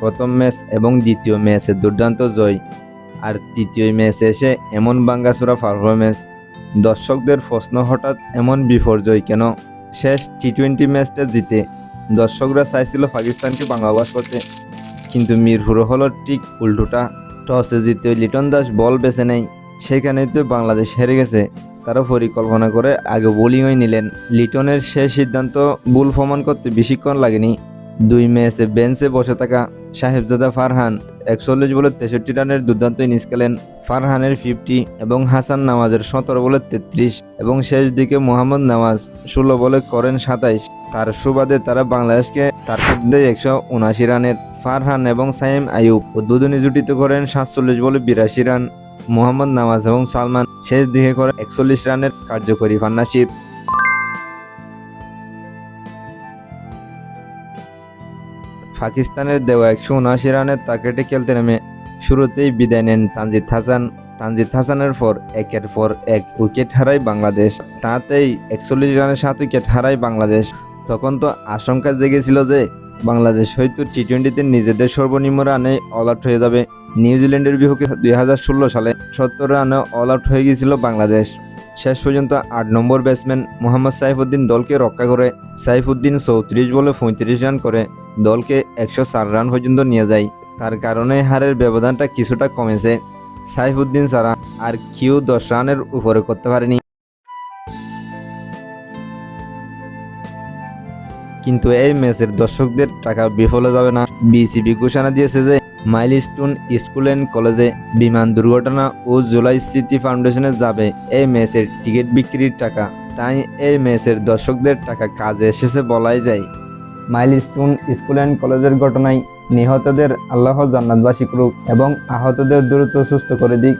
প্রথম ম্যাচ এবং দ্বিতীয় ম্যাচে দুর্দান্ত জয়। আর তৃতীয় ম্যাচে এসে এমন বাঙ্গাসুরা পারফরমেন্স দর্শকদের প্রশ্ন হঠাৎ এমন বিপর্যয় কেন? শেষ টি টোয়েন্টি ম্যাচটা জিতে দর্শকরা চাইছিল পাকিস্তানকে বাংলাবাস করতে। কিন্তু মিরপুর হলো ঠিক উল্টোটা। টসে জিতে লিটন দাস বল বেছে নেয়। সেখানেই তো বাংলাদেশ হেরে গেছে। তারা পরিকল্পনা করে আগে বোলিংই নিলেন। লিটনের শেষ সিদ্ধান্ত ভুল প্রমাণ করতে বেশিক্ষণ লাগেনি। দুই ম্যাচে বেঞ্চে বসে থাকা সাহেবজাদা ফারহান একচল্লিশ বলে তেষট্টি রানের দুর্দান্ত ইনিংস খেলেন। ফারহানের ফিফটি এবং হাসান নামাজের সতেরো বলে তেত্রিশ এবং শেষ দিকে মোহাম্মদ নামাজ ষোলো বলে করেন সাতাইশ। তার সুবাদে তারা বাংলাদেশকে তার মধ্যে একশো উনাশি রানের ফারহান এবং সাইম আয়ুব উদ্বোধনী জুটিতে করেন সাতচল্লিশ বলে বিরাশি রান। মোহাম্মদ নামাজ এবং সালমান শেষ দিকে করে একচল্লিশ রানের কার্যকরী পার্টনারশিপ পাকিস্তানের দেওয়া একশো উনআশি রানের তাকেটে খেলতে নেমে শুরুতেই বিদায় নেন তানজিদ হাসান। তানজিদ হাসানের পর একের পর এক উইকেট হারায় বাংলাদেশ। তাতেই একচল্লিশ রানের সাত উইকেট হারায় বাংলাদেশ। তখন তো আশঙ্কা জেগেছিল যে বাংলাদেশ হয়তো টি টোয়েন্টিতে নিজেদের সর্বনিম্ন রানে অল আউট হয়ে যাবে। নিউজিল্যান্ডের বিপক্ষে দুই হাজার ষোলো সালে সত্তর রানে অল আউট হয়ে গিয়েছিল বাংলাদেশ। শেষ পর্যন্ত আট নম্বর ব্যাটসম্যান মোহাম্মদ সাইফুদ্দিন দলকে রক্ষা করে সাইফুদ্দিন চৌত্রিশ বলে পঁয়ত্রিশ রান করে দলকে একশো চার রান পর্যন্ত নিয়ে যায়। তার কারণে হারের ব্যবধানটা কিছুটা কমেছে। সাইফুদ্দিন ছাড়া আর কেউ দশ রানের উপরে করতে পারেনি। কিন্তু এই ম্যাচের দর্শকদের টাকা বিফলে যাবে না। বিসিবি ঘোষণা দিয়েছে যে মাইলস্টোন স্কুল অ্যান্ড কলেজে বিমান দুর্ঘটনা ও জুলাই সিটি ফাউন্ডেশনে যাবে এই ম্যাচের টিকিট বিক্রির টাকা। তাই এই ম্যাচের দর্শকদের টাকা কাজে এসেছে বলাই যায়। মাইলস্টোন স্কুল অ্যান্ড কলেজের ঘটনায় নিহতদের আল্লাহ জান্নাতবাসী করুক এবং আহতদের দ্রুত সুস্থ করে দিক।